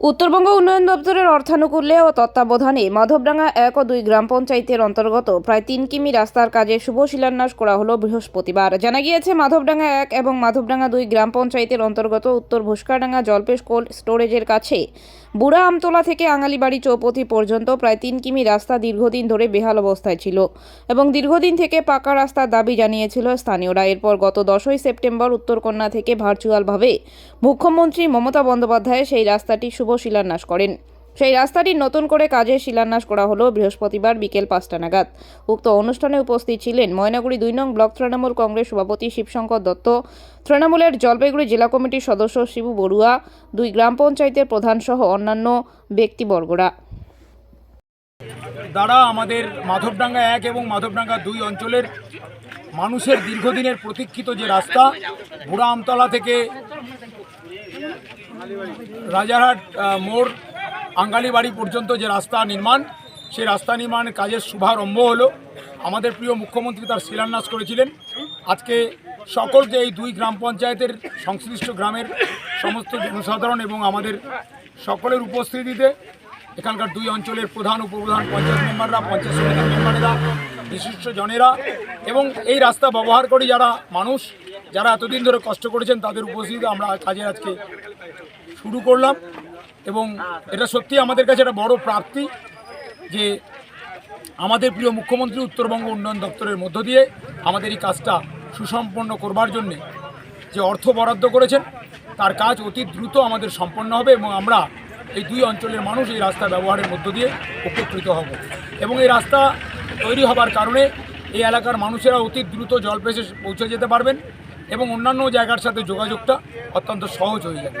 উত্তরবঙ্গ উন্নয়ন দপ্তরের অর্থানুকূল্যে ও তত্ত্বাবধানে মাধবডাঙ্গা এক ও দুই গ্রাম পঞ্চায়েতের অন্তর্গত প্রায় তিন কিমি রাস্তার কাজে শুভ শিলান্যাস করা হলো বৃহস্পতিবার। জানা গিয়েছে, মাধবডাঙ্গা এক এবং মাধবডাঙ্গা দুই গ্রাম পঞ্চায়েতের অন্তর্গত উত্তর ভুস্কাডাঙ্গা জলপেশ কোল্ড স্টোরেজের কাছে বুড়া আমতলা থেকে আঙালিবাড়ি চৌপতি পর্যন্ত প্রায় তিন কিমি রাস্তা দীর্ঘদিন ধরে বেহাল অবস্থায় ছিল এবং দীর্ঘদিন থেকে পাকা রাস্তার দাবি জানিয়েছিল স্থানীয়রা। এরপর গত দশই সেপ্টেম্বর উত্তরকন্যা থেকে ভার্চুয়ালভাবে মুখ্যমন্ত্রী মমতা বন্দ্যোপাধ্যায় সেই রাস্তাটি শিলান্যাস করেন। সেই রাস্তাটি নতুন করে কাজের শিলান্যাস করা হলো বৃহস্পতিবার বিকেল পাঁচটা নাগাদ। উক্ত অনুষ্ঠানে উপস্থিত ছিলেন ময়নাগুড়ি দুই নং ব্লক তৃণমূল কংগ্রেস সভাপতি শিবশঙ্কর দত্ত, তৃণমূলের জলপাইগুড়ি জেলা কমিটির সদস্য শিবু বড়ুয়া, দুই গ্রাম পঞ্চায়েতের প্রধান সহ অন্যান্য ব্যক্তিবর্গরা। দ্বারা আমাদের মাধবডাঙ্গা এক এবং মাধবডাঙ্গা দুই অঞ্চলের মানুষের দীর্ঘদিনের প্রতীক্ষিত যে রাস্তা বুড়া আমতলা থেকে রাজারহাট মোড়, আঙ্গালি বাড়ি পর্যন্ত যে রাস্তা নির্মাণ, সেই রাস্তা নির্মাণের কাজের শুভারম্ভ হলো। আমাদের প্রিয় মুখ্যমন্ত্রী তার শিলান্যাস করেছিলেন। আজকে সকলকে এই দুই গ্রাম পঞ্চায়েতের সংশ্লিষ্ট গ্রামের সমস্ত জনসাধারণ এবং আমাদের সকলের উপস্থিতিতে এখানকার দুই অঞ্চলের প্রধান, উপপ্রধান পঞ্চায়েত মেম্বাররা, পঞ্চায়েত সমিতির মেম্বারেরা, বিশিষ্ট জনেরা এবং এই রাস্তা ব্যবহার করে যারা মানুষ, যারা এতদিন ধরে কষ্ট করেছেন, তাদের উপস্থিতিতে আমরা কাজে আজকে শুরু করলাম এবং এটা সত্যি আমাদের কাছে একটা বড় প্রাপ্তি যে আমাদের প্রিয় মুখ্যমন্ত্রী উত্তরবঙ্গ উন্নয়ন দপ্তরের মধ্য দিয়ে আমাদের এই কাজটা সুসম্পন্ন করবার জন্যে যে অর্থ বরাদ্দ করেছেন, তার কাজ অতি দ্রুত আমাদের সম্পন্ন হবে এবং আমরা এই দুই অঞ্চলের মানুষ এই রাস্তা ব্যবহারের মধ্য দিয়ে উপকৃত হব। এবং এই রাস্তা তৈরি হবার কারণে এই এলাকার মানুষেরা অতি দ্রুত জল পেশে পৌঁছে যেতে পারবেন এবং অন্যান্য জায়গার সাথে যোগাযোগটা অত্যন্ত সহজ হয়ে যাবে।